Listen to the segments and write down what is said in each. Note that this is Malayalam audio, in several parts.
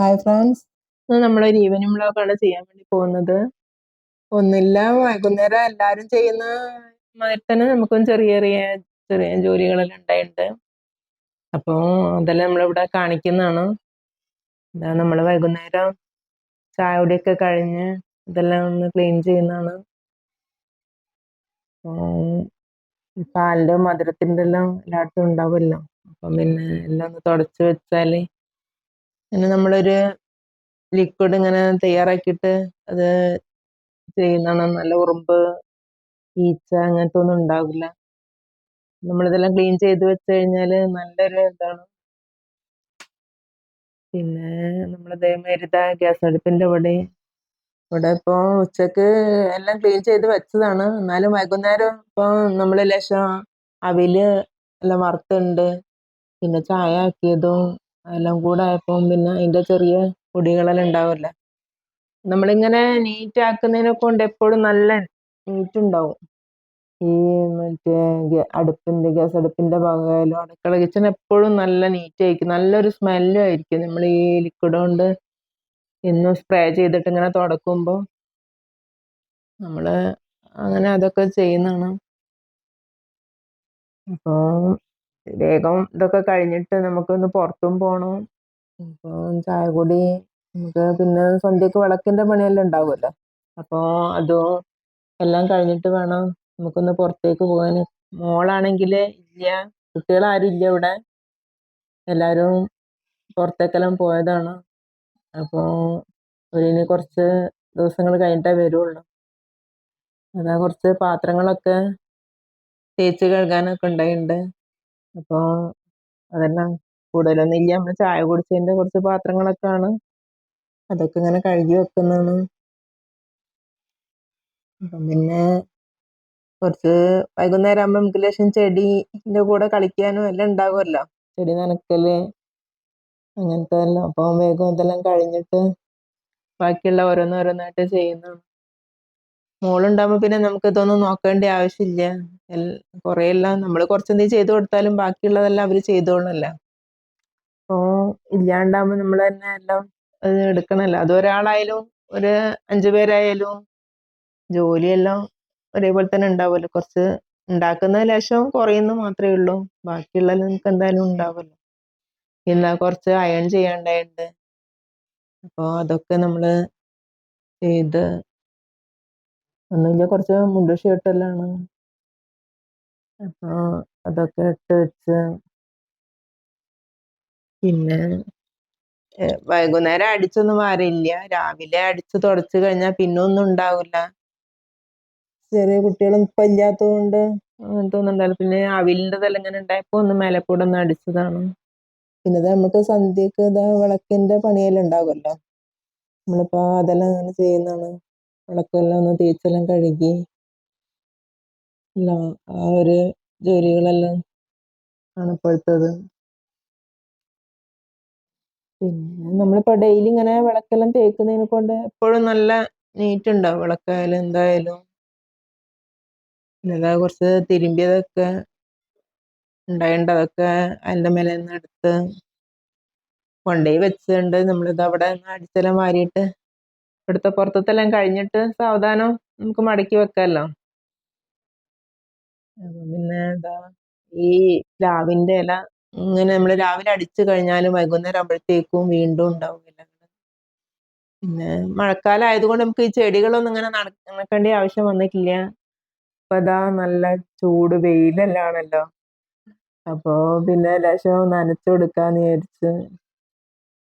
ഹായ് ഫ്രണ്ട്സ് നമ്മളൊരു ഈവനിങ് വ്ളോഗാണ് ചെയ്യാൻ വേണ്ടി പോകുന്നത്. ഒന്നില്ല വൈകുന്നേരം എല്ലാവരും ചെയ്യുന്ന മാതിരി തന്നെ നമുക്കും ചെറിയ ചെറിയ ചെറിയ ജോലികളെല്ലാം ഉണ്ടായിട്ടുണ്ട്. അപ്പോൾ അതെല്ലാം നമ്മളിവിടെ കാണിക്കുന്നതാണ്. ഇതാ നമ്മൾ വൈകുന്നേരം ചായ കുടിയൊക്കെ കഴിഞ്ഞ് ഇതെല്ലാം ഒന്ന് ക്ലീൻ ചെയ്യുന്നതാണ്. പാലിന്റെ മധുരത്തിന്റെ എല്ലാം എല്ലായിടത്തും ഉണ്ടാവുമല്ലോ. അപ്പം പിന്നെ എല്ലാം ഒന്ന് തുടച്ച് വെച്ചാൽ പിന്നെ നമ്മളൊരു ലിക്വിഡ് ഇങ്ങനെ തയ്യാറാക്കിയിട്ട് അത് ചെയ്യുന്നതാണ്. നല്ല ഉറുമ്പ് ഈച്ച അങ്ങനത്തെ ഒന്നും ഉണ്ടാവില്ല. നമ്മളിതെല്ലാം ക്ലീൻ ചെയ്ത് വെച്ച് കഴിഞ്ഞാൽ നല്ലൊരു ഇതാണ്. പിന്നെ നമ്മൾ മരുത ഗ്യാസ് അടുപ്പിന്റെ അവിടെ. ഇവിടെ ഇപ്പോൾ ഉച്ചയ്ക്ക് എല്ലാം ക്ലീൻ ചെയ്ത് വെച്ചതാണ്. എന്നാലും വൈകുന്നേരം ഇപ്പോൾ നമ്മൾ ലേശം അവിൽ എല്ലാം വറുത്തുണ്ട് പിന്നെ ചായ ആക്കിയതും എല്ലാം കൂടെ ആയപ്പോൾ പിന്നെ അതിന്റെ ചെറിയ പൊടികളെല്ലാം ഉണ്ടാവില്ല. നമ്മളിങ്ങനെ നീറ്റ് ആക്കുന്നതിനെ കൊണ്ട് എപ്പോഴും നല്ല നീറ്റ് ഉണ്ടാവും. ഈ മറ്റേ അടുപ്പിന്റെ ഗ്യാസ് അടുപ്പിന്റെ ഭാഗമായാലും അടുക്കള കിച്ചൺ എപ്പോഴും നല്ല നീറ്റ് ആയിരിക്കും. നല്ലൊരു സ്മെല്ലും ആയിരിക്കും. നമ്മൾ ഈ ലിക്വിഡ് കൊണ്ട് എന്നും സ്പ്രേ ചെയ്തിട്ട് ഇങ്ങനെ തുടക്കുമ്പോൾ നമ്മൾ അങ്ങനെ അതൊക്കെ ചെയ്യുന്നതാണ്. അപ്പോൾ വേഗം ഇതൊക്കെ കഴിഞ്ഞിട്ട് നമുക്കൊന്ന് പുറത്തും പോണം. അപ്പോൾ ചായ കുടി നമുക്ക് പിന്നെ സന്ധ്യക്ക് വിളക്കിന്റെ പണിയെല്ലാം ഉണ്ടാവുമല്ലോ? അപ്പോൾ അതും എല്ലാം കഴിഞ്ഞിട്ട് വേണം നമുക്കൊന്ന് പുറത്തേക്ക് പോകാൻ. മോളാണെങ്കിൽ ഇല്ല. കുട്ടികളാരും ഇല്ല ഇവിടെ. എല്ലാരും പുറത്തേക്കെല്ലാം പോയതാണ്. അപ്പോൾ ഇനി കുറച്ച് ദിവസങ്ങൾ കഴിഞ്ഞിട്ടേ വരുള്ളൂ. അതാ കുറച്ച് പാത്രങ്ങളൊക്കെ തേച്ച് കഴുകാനൊക്കെ ഉണ്ടായിട്ടുണ്ട് അപ്പോൾ അതെല്ലാം കൂടുതലൊന്നും ഇല്ല. നമ്മൾ ചായ കുടിച്ചതിന്റെ കുറച്ച് പാത്രങ്ങളൊക്കെ ആണ് അതൊക്കെ ഇങ്ങനെ കഴുകി വെക്കുന്നതാണ്. അപ്പം പിന്നെ കുറച്ച് വൈകുന്നേരം ആകുമ്പോൾ നമുക്ക് ലക്ഷം ചെടിന്റെ കൂടെ കളിക്കാനും എല്ലാം ഉണ്ടാകുമല്ലോ ചെടി നനക്കൽ അങ്ങനത്തെ എല്ലാം. അപ്പം വേഗം ഇതെല്ലാം കഴിഞ്ഞിട്ട് ബാക്കിയുള്ള ഓരോന്നോരോന്നായിട്ട് ചെയ്യുന്നതാണ്. മോളുണ്ടാകുമ്പോൾ പിന്നെ നമുക്ക് ഇതൊന്നും നോക്കേണ്ട ആവശ്യമില്ല. കുറേ എല്ലാം നമ്മൾ കുറച്ചെന്തെങ്കിലും ചെയ്തു കൊടുത്താലും ബാക്കിയുള്ളതെല്ലാം അവർ ചെയ്തോളണല്ലോ അപ്പോ ഇല്ലാണ്ടാകുമ്പോൾ നമ്മൾ തന്നെ എല്ലാം അത് എടുക്കണമല്ലോ അത് ഒരാളായാലും ഒരു അഞ്ചു പേരായാലും ജോലിയെല്ലാം ഒരേപോലെ തന്നെ ഉണ്ടാവുമല്ലോ. കുറച്ച് ഉണ്ടാക്കുന്ന ലേശം കുറയുന്നു മാത്രമേ ഉള്ളൂ. ബാക്കിയുള്ള നമുക്ക് എന്തായാലും ഉണ്ടാവുമല്ലോ. എന്നാ കുറച്ച് അയൺ ചെയ്യാണ്ടായിട്ടുണ്ട് അപ്പോ അതൊക്കെ നമ്മൾ ചെയ്ത് ഒന്നുമില്ല. കുറച്ച് മുണ്ട് ഷർട്ടെല്ലാം ആണ് അപ്പോൾ അതൊക്കെ ഇട്ട് വെച്ച്. പിന്നെ? വൈകുന്നേരം അടിച്ചൊന്നും വാരില്ല. രാവിലെ അടിച്ച് തുടച്ച് കഴിഞ്ഞാൽ പിന്നെ ഒന്നും ഉണ്ടാവില്ല ചെറിയ കുട്ടികളും ഇപ്പം ഇല്ലാത്തത് കൊണ്ട് അങ്ങനത്തെ ഒന്നും ഉണ്ടാവില്ല പിന്നെ അവിലിന്റെതെല്ലാം ഇങ്ങനെ ഉണ്ടായപ്പോൾ ഒന്ന് മേലെക്കൂടെ ഒന്ന് അടിച്ചതാണ്. പിന്നെ നമുക്ക് സന്ധ്യക്ക് ഇതാ വിളക്കിന്റെ പണിയെല്ലാം ഉണ്ടാകുമല്ലോ നമ്മളിപ്പോൾ അതെല്ലാം അങ്ങനെ ചെയ്യുന്നതാണ്. വിളക്കെല്ലാം ഒന്ന് തേച്ചെല്ലാം കഴുകി. എല്ലാം ആ ഒരു ജോലികളെല്ലാം ആണ് ഇപ്പോഴത്തത് പിന്നെ നമ്മളിപ്പോൾ ഡെയിലി ഇങ്ങനെ വിളക്കെല്ലാം തേക്കുന്നതിനെ കൊണ്ട് എപ്പോഴും നല്ല നീറ്റ് ഉണ്ടാവും. വിളക്കായാലും എന്തായാലും. അല്ലാതെ കുറച്ച് തിരുമ്പിയതൊക്കെ ഉണ്ടായിട്ടുണ്ട് അതൊക്കെ അതിന്റെ മേലെ നിന്ന് എടുത്ത് കൊണ്ടുപോയി വെച്ചിട്ടുണ്ട്. നമ്മളിത് അവിടെ അടിച്ചെല്ലാം വാരിയിട്ട് ഇവിടുത്തെ പുറത്തെല്ലാം കഴിഞ്ഞിട്ട് സാവധാനം നമുക്ക് മടക്കി വെക്കാമല്ലോ അപ്പം പിന്നെ എന്താ ഈ പ്ലാവിന്റെ ഇല ഇങ്ങനെ നമ്മൾ രാവിലെ അടിച്ചു കഴിഞ്ഞാലും വൈകുന്നേരം ആകുമ്പോഴത്തേക്കും വീണ്ടും ഉണ്ടാവും പിന്നെ മഴക്കാലം ആയതുകൊണ്ട് നമുക്ക് ഈ ചെടികളൊന്നും ഇങ്ങനെ നടക്കേണ്ട ആവശ്യം വന്നിട്ടില്ല. ഇപ്പൊ അതാ നല്ല ചൂട് വെയിലെല്ലാം ആണല്ലോ അപ്പോൾ പിന്നെ ലേശം നനച്ചു കൊടുക്കാന്ന് വിചാരിച്ച്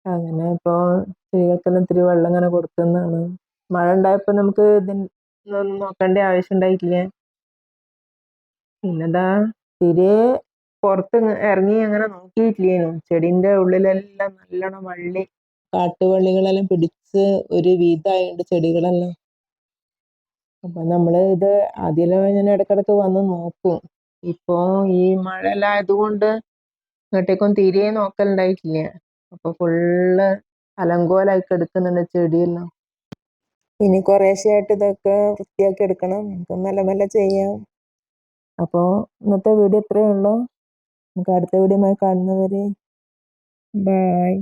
അങ്ങനെ ഇപ്പോൾ സ്ത്രീകൾക്കെല്ലാം ഇത്തിരി വെള്ളം ഇങ്ങനെ കൊടുക്കുന്നതാണ്. മഴ ഉണ്ടായപ്പോൾ നമുക്ക് ഇതിനൊന്നും നോക്കേണ്ട ആവശ്യം ഉണ്ടായിട്ടില്ല പിന്നെന്താ? തിരെ പുറത്ത് ഇറങ്ങി അങ്ങനെ നോക്കിയിട്ടില്ലേനു. ചെടീന്റെ ഉള്ളിലെല്ലാം നല്ലോണം വള്ളി കാട്ടുവള്ളികളെല്ലാം പിടിച്ച് ഒരു വീതായുണ്ട് ചെടികളെല്ലാം. അപ്പം നമ്മൾ ഇത് ആദ്യമെല്ലാം ഞാൻ ഇടയ്ക്കിടയ്ക്ക് വന്ന് നോക്കും. ഇപ്പോൾ ഈ മഴ എല്ലാം ആയതുകൊണ്ട് ഇങ്ങോട്ടേക്കും തിരിയെ നോക്കലുണ്ടായിട്ടില്ല അപ്പോൾ ഫുള്ള് അലങ്കോലായി കിടക്കുന്നുണ്ട് ചെടിയെല്ലാം. ഇനി കുറേശ്ശെയായിട്ട് ഇതൊക്കെ വൃത്തിയാക്കി എടുക്കണം. നമുക്ക് മെല്ലെ മെല്ലെ ചെയ്യാം. അപ്പോൾ ഇന്നത്തെ വീഡിയോ ഇത്രയേ ഉള്ളൂ. നമുക്ക് അടുത്ത വീഡിയോയുമായി കാണുന്നവരെ. ബായ്